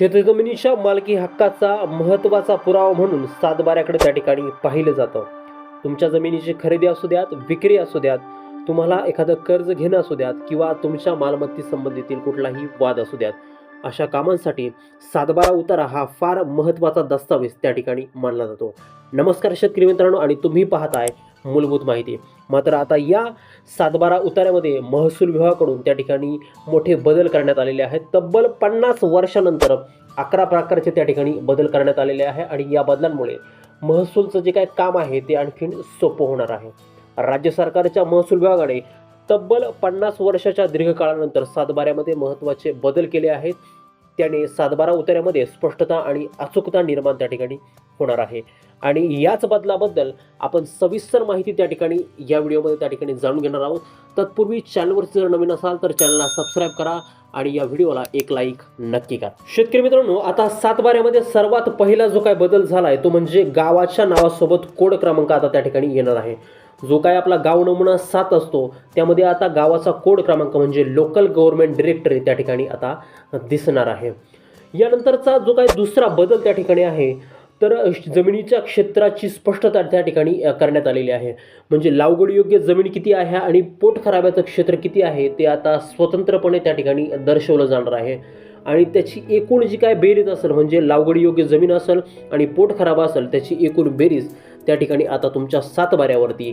शेतजमिनीच्या मालकी हक्काचा महत्त्वाचा पुरावा म्हणून सातबाऱ्याकडे त्या ठिकाणी पाहिलं जातं. तुमच्या जमिनीची खरेदी असू द्यात विक्री असू द्यात तुम्हाला एखादं कर्ज घेणं असू द्यात किंवा तुमच्या मालमत्ती संबंधीतील कुठलाही वाद असू द्यात अशा कामांसाठी सातबारा उतारा हा फार महत्त्वाचा दस्तावेज त्या ठिकाणी मानला जातो. नमस्कार शेतकरी मित्रांनो आणि तुम्ही पाहताय मूलभूत माहिती. मात्र आता या सातबारा उतार्यामध्ये महसूल विभागाकडून त्या ठिकाणी मोठे बदल करण्यात आलेले आहेत. तब्बल पन्नास वर्षानंतर अकरा प्रकारचे त्या ठिकाणी बदल करण्यात आलेले आहे आणि या बदलांमुळे महसूलचं जे काय काम आहे ते आणखीन सोपं होणार आहे. राज्य सरकारच्या महसूल विभागाने तब्बल पन्नास वर्षाच्या दीर्घकाळानंतर सातबाऱ्यामध्ये महत्त्वाचे बदल केले आहेत. त्याने सातबारा उतार्यामध्ये स्पष्टता आणि अचूकता निर्माण त्या ठिकाणी होणार आहे. आणि याच बदलाबद्दल आपण सविस्तर माहिती त्या ठिकाणी या व्हिडिओमध्ये त्या ठिकाणी जाणून घेणार आहोत. तत्पूर्वी चॅनलवर जर नवीन असाल तर चॅनलला सबस्क्राईब करा आणि या व्हिडिओला एक लाईक नक्की करा. शेतकरी मित्रांनो आता सातबाऱ्यामध्ये सर्वात पहिला जो काय बदल झाला आहे तो म्हणजे गावाच्या नावासोबत कोड क्रमांक आता त्या ठिकाणी येणार आहे. जो काय आपला गाव नमुना सात असतो त्यामध्ये आता गावाचा कोड क्रमांक म्हणजे लोकल गव्हर्नमेंट डिरेक्टरी त्या ठिकाणी आता दिसणार आहे. यानंतरचा जो काही दुसरा बदल त्या ठिकाणी आहे तर जमिनीच्या क्षेत्राची स्पष्टता त्या ठिकाणी करण्यात आलेली आहे. म्हणजे लागवडीयोग्य जमीन किती आहे आणि पोट खराब्याचं क्षेत्र किती आहे ते आता स्वतंत्रपणे त्या ठिकाणी दर्शवलं जाणार आहे. आणि त्याची एकूण जी काय बेरीज असेल म्हणजे लागवडीयोग्य जमीन असेल आणि पोट खराब असेल त्याची एकूण बेरीज त्या ठिकाणी आता तुमच्या सातबाऱ्यावरती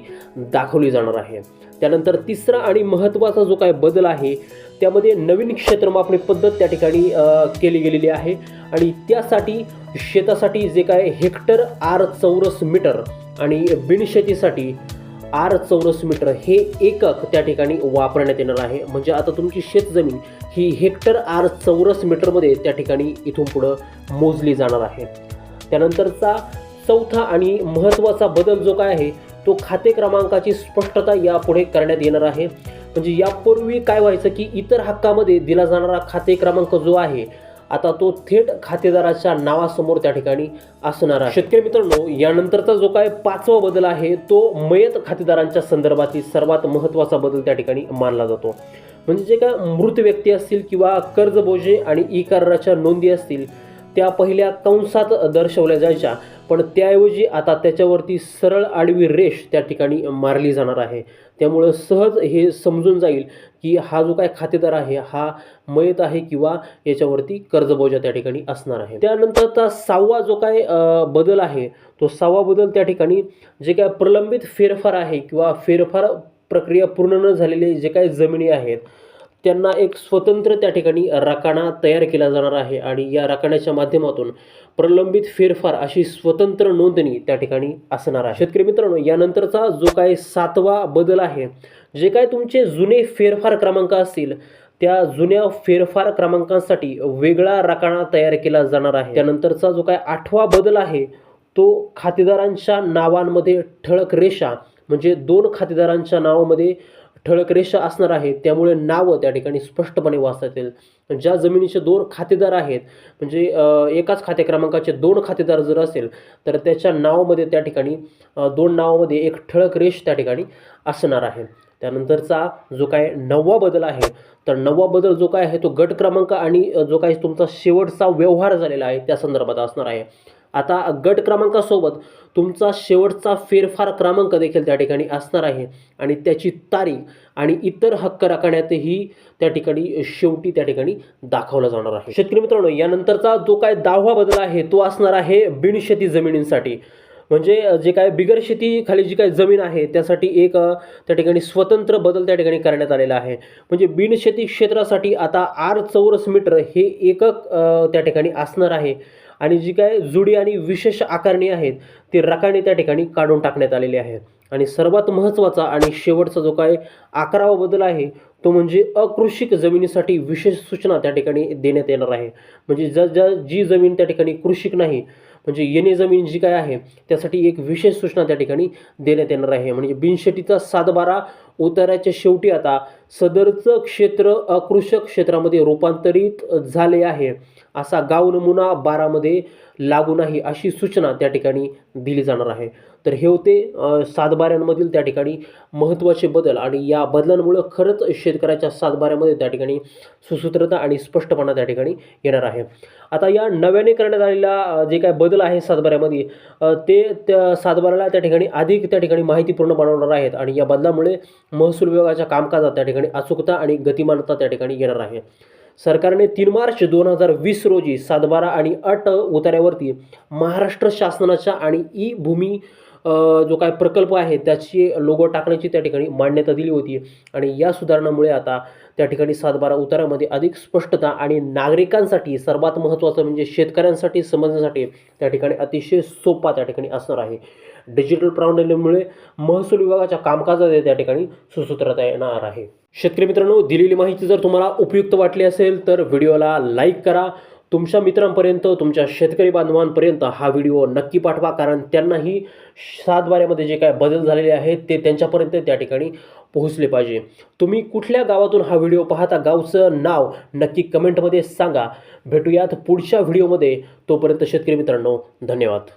दाखवली जाणार आहे. त्यानंतर तिसरा आणि महत्त्वाचा जो काय बदल आहे त्यामध्ये नवीन क्षेत्रमापणी पद्धत त्या ठिकाणी केली गेलेली आहे. आणि त्यासाठी शेतासाठी जे काय हेक्टर आर चौरस मीटर आणि बिनशेतीसाठी आर चौरस मीटर हे एकक त्या ठिकाणी वापरण्यात येणार आहे. म्हणजे आता तुमची शेतजमीन ही हेक्टर आर चौरस मीटरमध्ये त्या ठिकाणी इथून पुढं मोजली जाणार आहे. त्यानंतरचा चौथा आणि महत्त्वाचा बदल जो काय आहे तो खाते क्रमांकाची स्पष्टता यापुढे करण्यात येणार आहे. म्हणजे यापूर्वी काय व्हायचं की इतर हक्कामध्ये दिला जाणारा खाते क्रमांक जो आहे आता तो थेट खातेदाराच्या नावासमोर त्या ठिकाणी असणार आहे. शेतकरी मित्रांनो यानंतरचा जो काय पाचवा बदल आहे तो मयत खातेदारांच्या संदर्भातील सर्वात महत्त्वाचा बदल त्या ठिकाणी मानला जातो. म्हणजे जे काय मृत व्यक्ती असतील किंवा कर्जबोजे आणि ई कराराच्या नोंदी असतील त्या पहिल्या कंसात दर्शवल्या जायच्या. पण त्याऐवजी आता त्याच्यावरती सरळ आडवी रेष त्या ठिकाणी मारली जाणार आहे. त्यामुळं सहज हे समजून जाईल की हा जो काय खातेदार आहे हा मयत आहे किंवा याच्यावरती कर्जबोजा त्या ठिकाणी असणार आहे. त्यानंतरचा सहावा जो काय बदल आहे तो सहावा बदल त्या ठिकाणी जे काय प्रलंबित फेरफार आहे किंवा फेरफार प्रक्रिया पूर्ण न झालेले जे काही जमिनी आहेत त्यांना एक स्वतंत्र त्या ठिकाणी रकाना तयार केला जाणार आहे आणि या राखाण्याच्या माध्यमातून प्रलंबित फेरफार अशी स्वतंत्र नोंदणी त्या ठिकाणी असणार आहे. शेतकरी मित्रांनो यानंतरचा जो काय सातवा बदल आहे जे काय तुमचे जुने फेरफार क्रमांक असतील त्या जुन्या फेरफार क्रमांकांसाठी वेगळा रकाना तयार केला जाणार आहे. त्यानंतरचा जो काय आठवा बदल आहे तो खातेदारांच्या नावांमध्ये ठळक रेषा म्हणजे दोन खातेदारांच्या नावामध्ये ठळक रेषा असणार आहे त्यामुळे नावं त्या ठिकाणी स्पष्टपणे वाचता येतील ज्या जमिनीचे दोन खातेदार आहेत म्हणजे एकाच खाते क्रमांकाचे दोन खातेदार जर असेल तर त्याच्या नावामध्ये त्या ठिकाणी दोन नावामध्ये एक ठळक रेष त्या ठिकाणी असणार आहे. त्यानंतरचा जो काय नववा बदल आहे तर नववा बदल जो काय आहे तो गट क्रमांक आणि जो काय तुमचा शेवटचा व्यवहार झालेला आहे त्या संदर्भात असणार आहे. आता गट क्रमांकासोबत तुमचा शेवटचा फेरफार क्रमांक देखील त्या ठिकाणी असणार आहे. आणि त्याची तारीख आणि इतर हक्क राखण्यातही त्या ठिकाणी शेवटी त्या ठिकाणी दाखवला जाणार आहे. शेतकरी मित्रांनो यानंतरचा जो काय दहावा बदल आहे तो असणार आहे बिनशेती जमिनींसाठी. म्हणजे जे काय बिगर शेती खाली जी काय जमीन आहे त्यासाठी एक त्या ठिकाणी स्वतंत्र बदल त्या ठिकाणी करण्यात आलेला आहे. म्हणजे बिनशेती क्षेत्रासाठी आता आर चौरस मीटर हे एकक त्या ठिकाणी असणार आहे. आणि जी काय जुडी आणि विशेष आकारणी आहेत ती रकाने त्या ठिकाणी काढून टाकण्यात आलेली आहे. आणि सर्वात महत्त्वाचा आणि शेवटचा जो काय अकरावा बदल आहे तो म्हणजे अकृषिक जमिनीसाठी विशेष सूचना त्या ठिकाणी देण्यात येणार आहे. म्हणजे ज्या ज्या जी जमीन त्या ठिकाणी कृषिक नाही म्हणजे येणे जमीन जी काय आहे त्यासाठी एक विशेष सूचना त्या ठिकाणी देण्यात येणार आहे. म्हणजे बिनशेतीचा सातबारा उताराच्या शेवटी आता सदरचं क्षेत्र अकृषक क्षेत्रामध्ये रूपांतरित झाले आहे. असा गाव नमुना बारामध्ये लागू नाही अशी सूचना त्या ठिकाणी दिली जाणार आहे. तर हे होते सातबाऱ्यांमधील त्या ठिकाणी महत्त्वाचे बदल आणि या बदलांमुळं खरंच शेतकऱ्याच्या सातबाऱ्यामध्ये त्या ठिकाणी सुसूत्रता आणि स्पष्टपणा त्या ठिकाणी येणार आहे. आता या नव्याने करण्यात आलेला जे काय बदल आहे सातबाऱ्यामध्ये. ते त्या सातबाऱ्याला त्या ठिकाणी अधिक त्या ठिकाणी माहितीपूर्ण बनवणार आहेत आणि या बदलामुळे महसूल विभागाच्या कामकाजात त्या ठिकाणी अचूकता आणि गतिमानता त्या ठिकाणी येणार आहे. सरकारने तीन मार्च दोन हजार वीस रोजी सातबारा आणि अट उतार्यावरती महाराष्ट्र शासनाच्या आणि ई भूमी जो काय प्रकल्प आहे त्याची लोगो टाकण्याची त्या ठिकाणी मान्यता दिली होती. आणि या सुधारणामुळे आता त्या ठिकाणी सातबारा उतारामध्ये अधिक स्पष्टता आणि नागरिकांसाठी सर्वात महत्त्वाचं म्हणजे शेतकऱ्यांसाठी समजण्यासाठी त्या ठिकाणी अतिशय सोपा त्या ठिकाणी असणार आहे. डिजिटल प्रणालीमुळे महसूल विभागाच्या कामकाजात त्या ठिकाणी सुसूत्रता येणार आहे. शेतकरी मित्रांनो दिलेली माहिती जर तुम्हाला उपयुक्त वाटली असेल तर व्हिडिओला लाईक करा. तुमच्या मित्रांपर्यंत तुमच्या शेतकरी बांधवांपर्यंत हा व्हिडिओ नक्की पाठवा. कारण त्यांनाही सातबाऱ्यामध्ये जे काय बदल झालेले आहेत ते त्यांच्यापर्यंत त्या ठिकाणी पोहोचले पाहिजे. तुम्ही कुठल्या गावातून हा व्हिडिओ पाहता गावचं नाव नक्की कमेंटमध्ये सांगा. भेटूयात पुढच्या व्हिडिओमध्ये. तोपर्यंत शेतकरी मित्रांनो धन्यवाद.